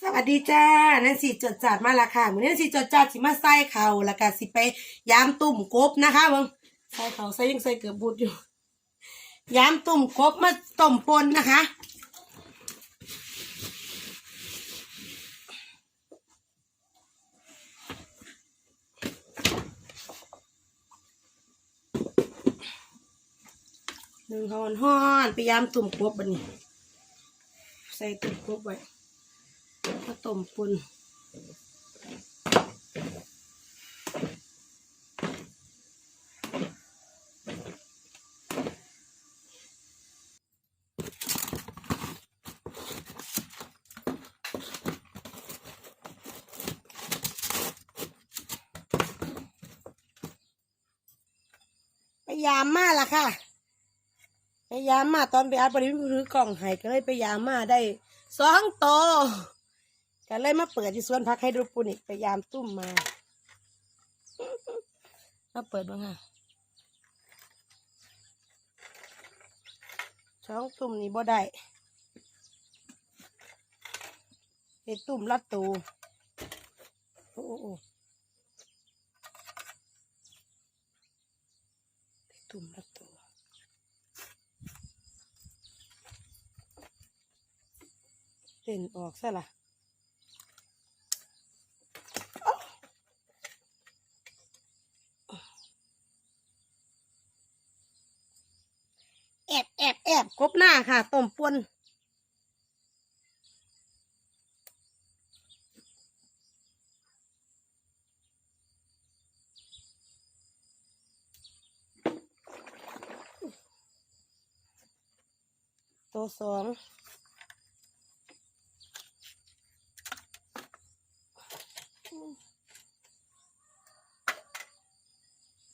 สวัสดีจ้านันสิจดจัดมาและค่ะมือนี้นั่นสิจดจัดสิมาใส่เขาแล้วก็สิไปยามตุ่มกบนะคะมึงใส่เขาใส่ยังใส่เกือบบุดอยู่ยามตุ่มกบมาต้มปนนะคะหนึ่งหอนหอนไปยามตุ่มกบบันนี้ ใส่ตุ่มกบไว้ มาต้มปุนไปยามมาละค่ะไปยามมาตอนไปอัดบริวิรือกล่องให้ก็เลยไปยามมาได้สองโต ก็เลยมาเปิดที่สวนพักให้ดูปุนิกไปยามตุ้มมามาเปิดบ้างค่ะช่องตุ่มนี่บ่ได้ไอ้ตุ่มรัดตูโอ้โอ้โอ้ไอ้ตุ่มรัดตูเต้นออกซะละแอบแอบแอบกบหน้าค่ะต้มปนตัวสอง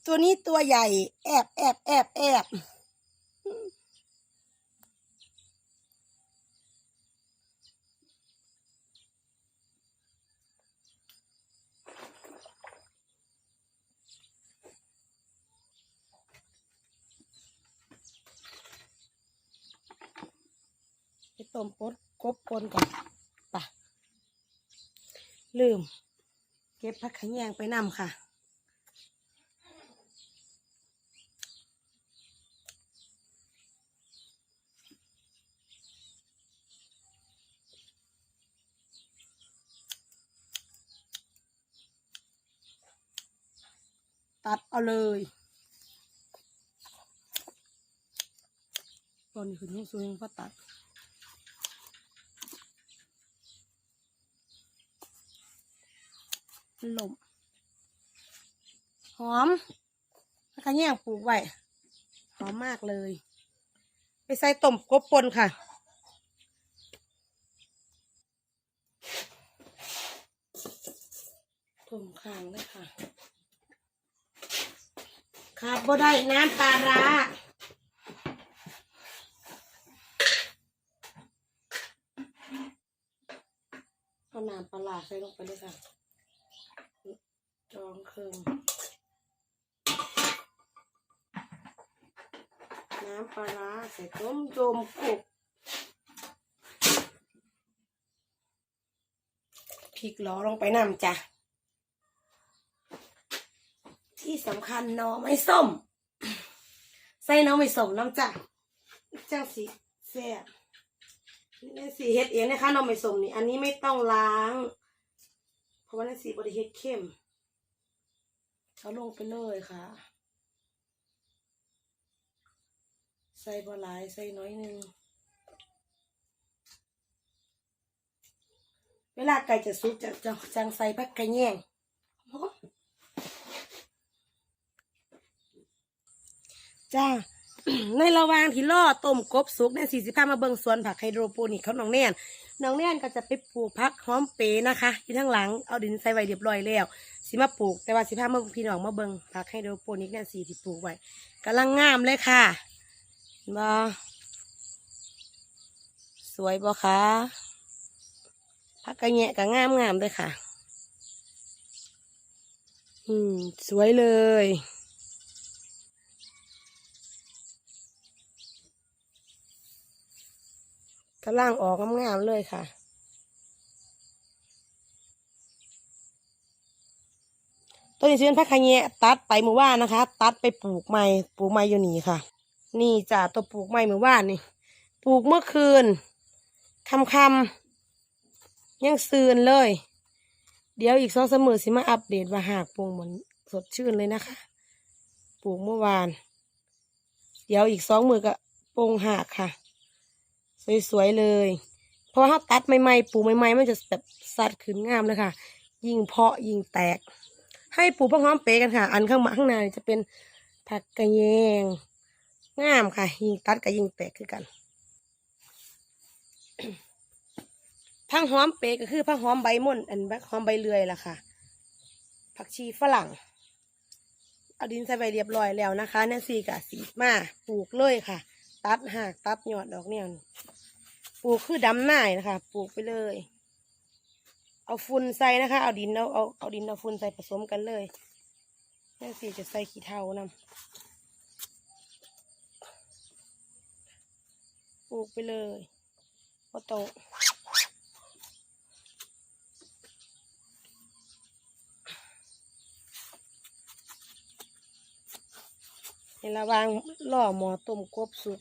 ตัวนี้ตัวใหญ่ แอบแอบแอบแอบไป ต้มปดกบปนก่อนปะลืม เก็บผักขะแยงไปนำค่ะตัดเอาเลยตอนนี้คือนุ่งสวยยังก็ตัด หลมหอมแล้วก็แย่งปลูกไว้หอมมากเลย ไปใส่ต้มกบปนค่ะต้มข้างเลยค่ะขาดบ่ได้น้ำปลาร้าเอาน้ำปลาร้าใส่ลงไปเลยค่ะ จองเครื่องน้ำปลาร้าใส่ต้มโจมกุกพริกล้อลงไปน้ำจ้ะ ที่สำคัญน้อไม่ส้ม ใส่น้อไม่ส้มน้ำจ้ะจ้าสีแซ่บนี่สีเฮ็ดเองนะคะน้อไม่ส้มนี่ อันนี้ไม่ต้องล้าง เพราะว่านั่นสีบริเฮ็ดเข้ม เอาลงไปเลยค่ะ ใส่บะหลายใส่น้อยหนึงเวลาไก่จะสุกจะจะจังใส่ผักไกระแยงจ้า ในระหว่างที่ล่อต้มกบสุกเนี่ยสี่สิบห้ามาเบิงสวนผักไฮโดรโปนิกเขาน้องแน่นน้องแน่นก็จะไปปลูกผักหอมเปนะคะที่ทั้งหลังเอาดินใส่ไว้เรียบร้อยแล้ว สิมาปลูก แต่ว่าสิพาเมาพี่น้องมาเบิงผักไฮโดรโปนิกเนี่ยสี่ที่ปลูกไว้กำลังงามเลยค่ะบ่สวยบ่คะผักกระแยะก็งามงามเลยค่ะ อืม สวยเลยกำลังออกงามๆเลยค่ะ ต้นนี้จะเป็นผักขะแยะตัดไปเมื่อวานนะคะ ตัดไปปลูกใหม่ปลูกใหม่อยู่นี่ค่ะ นี่จ้ะตัวปลูกใหม่เมื่อวานนี่ปลูกเมื่อคืนคำคำยังซืนเลย เดี๋ยวอีกสองสามมือสิมาอัปเดตว่าหากปลูกเหมือนสดชื่นเลยนะคะ ปลูกเมื่อวาน เดี๋ยวอีกสองมือก็ปลงหากค่ะ สวยๆเลย เพราะว่าถ้าตัดใหม่ๆปลูกใหม่ๆมันจะแบบสัดขึ้นงามเลยค่ะ ยิ่งเพาะยิ่งแตก ให้ปลูกพักหอมเปกันค่ะ อันข้างมาข้างในจะเป็นผักกระแยงงามค่ะ ยิงตัดก็ยิ่งแตกคือกันพังหอมเปก็คือพังหอมใบม่อนอันพักหอมใบเลื่อยล่ะค่ะ ผักชีฝรั่ง เอาดินใส่ใบเรียบร้อยแล้วนะคะแนนซี่กะสีมาปลูกเลยค่ะ ตัดหากตัดยอดดอกเนี่ยปลูกคือดำหน่ายนะคะ ปลูกไปเลย เอาฝุ่นใส่นะคะ เอาดินเอาเอาเอาดินเอาฝุ่นใส่ผสมกันเลยแนนซี่จะใส่ขี้เถ้านำปลูกไปเลยก็ต้องในระว่างล่อหมอต้มกบสุก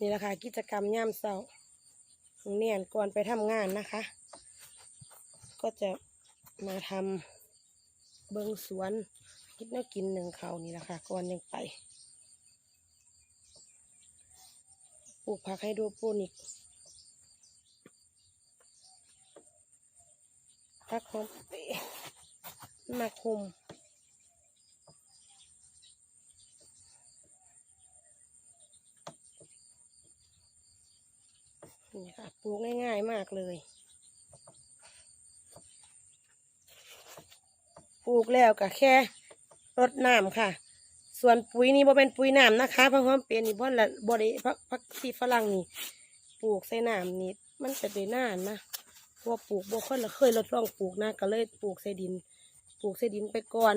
นี่แหละค่ะกิจกรรมย่ามเสาร์ของเนียนก่อนไปทำงานนะคะ ก็จะมาทำเบิงสวนคิดแน้กินหนึ่งเขาวนี่แหละค่ะก่อนยังไปปลูกผักไฮโดรโปนิกพักหอมเปมาคุม นี่ค่ะปลูกง่ายๆมากเลย ปลูกแล้วก็แค่รดน้ำค่ะ ส่วนปุ๋ยนี่บ่เป็นปุ๋ยน้ำนะคะเพักหอมเปรนี่บ่ละบ่ได้พักพักชีฝรั่งนี่ปลูกใส่น้ำนี่มันจะได้นานนะเพราะปลูกบ่ค่อยละเคยลดลองปลูกนะก็เลยปลูกใส่ดิน ปลูกใส่ดินไปก่อน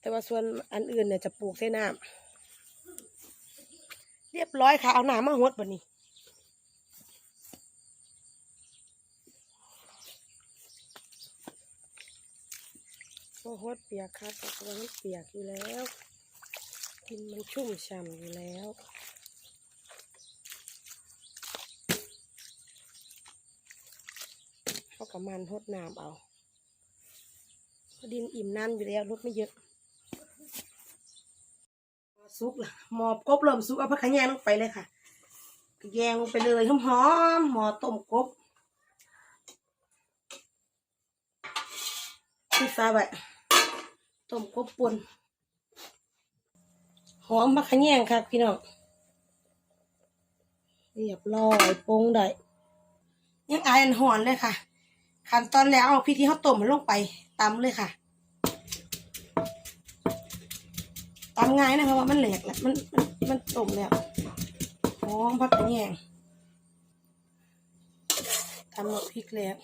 แต่ว่าส่วนอันอื่นเนี่ยจะปลูกใส่น้ำ เรียบร้อยค่ะ เอาน้ำมาหดบัดนี้ก็หดเปียกครับต่ว่ามันเปียกอยู่แล้วดินมันชุ่มฉ่ำอยู่แล้วเขากับมันหดน้ำเอาดินอิ่มน้ำอยู่แล้วรดไม่เยอะ ซุกล่ะหมอบกบเริ่มซุกเอาผักขะแยงลงไปเลยค่ะแยงลงไปเลยหอมๆหมอต้มกบที่ฟ้าไว้ต้มกบป่นหอมผักขะแยงค่ะพี่น้องเรียบร้อยปรุงได้ยังอายอันหอนเลยค่ะ ขั้นตอนแล้วเอาพริกที่เขาต้มมันลงไปตำเลยค่ะ ตำง่ายนะเพราะว่ามันแหลกแหละมันมันมันต้มแล้วหอพักกระแยงตำหมดพริกแล้ว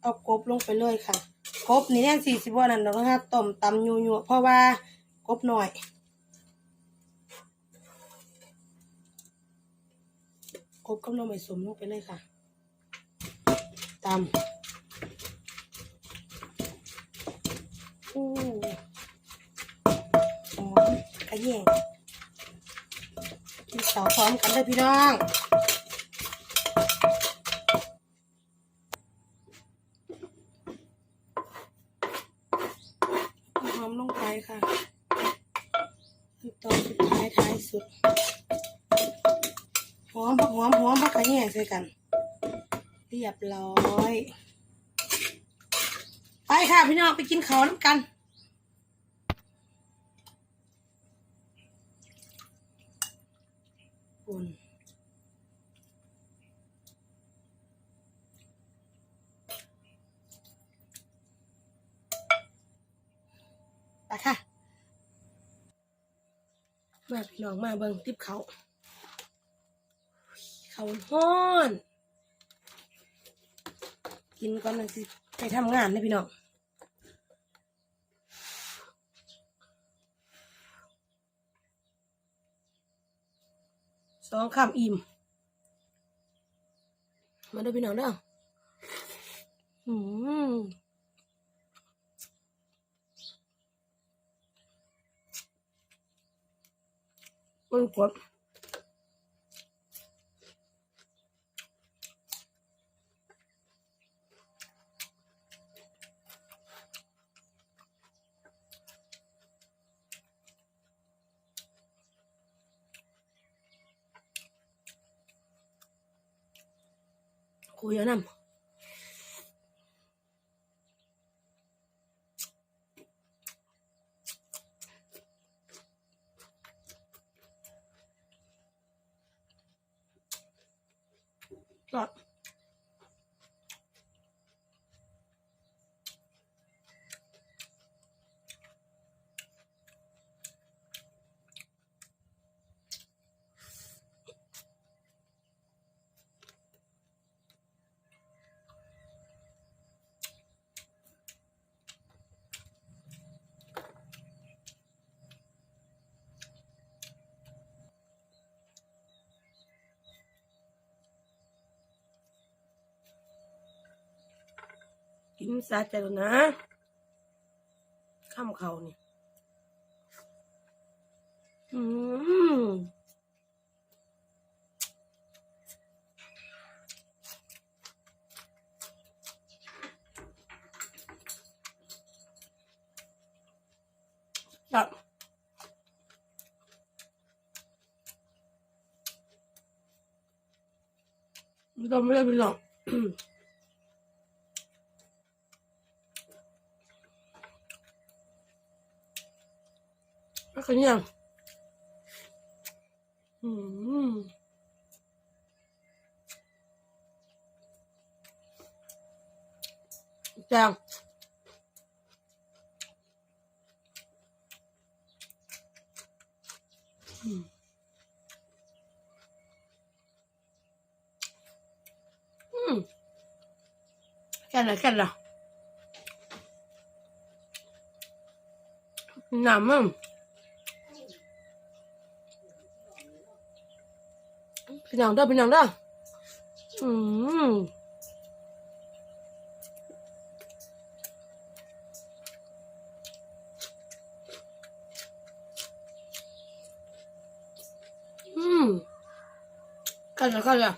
เอากบลงไปเลยค่ะกบนี่แน่นสี่สิบวันนั่นเราต้องต้มตำยูยูเพราะว่ากบหน่อยครบกับน้องใบสมลงไปเลยค่ะตา แยงกินเสาพร้อมกันเลยพี่น้องหอมลงไปค่ะขั้นตอนสุดท้ายท้ายสุดหอมผักหอมหอมผักกระแยงใส่กัน เรียบร้อย ไปค่ะพี่น้องไปกินข้าวน้ำกันุ่นไปค่ะ มาพี่น้องมาเบิ่งติบเขา เขาห้อน กินก่อนมันสิ ไปทำงานนะพี่น้อง สองคำอิ่ม มาดูพี่น้องเด้ออืมมันกด คุย กินสาใจแล้วนะข้ามเขานี่อืมจับไม่ต้องไม่ได้ไปหรอก แล้วก็เนี่ยอืมแจ้งอืมอืมแค่ไหนแค่ไหนน้ำมัน พี่น้องเด้อพี่น้องเด้ออืมอืมกันละกันละ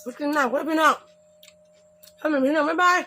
ไปกินน้ำกันพี่น้องทำแบบพี่น้องบ๊ายบาย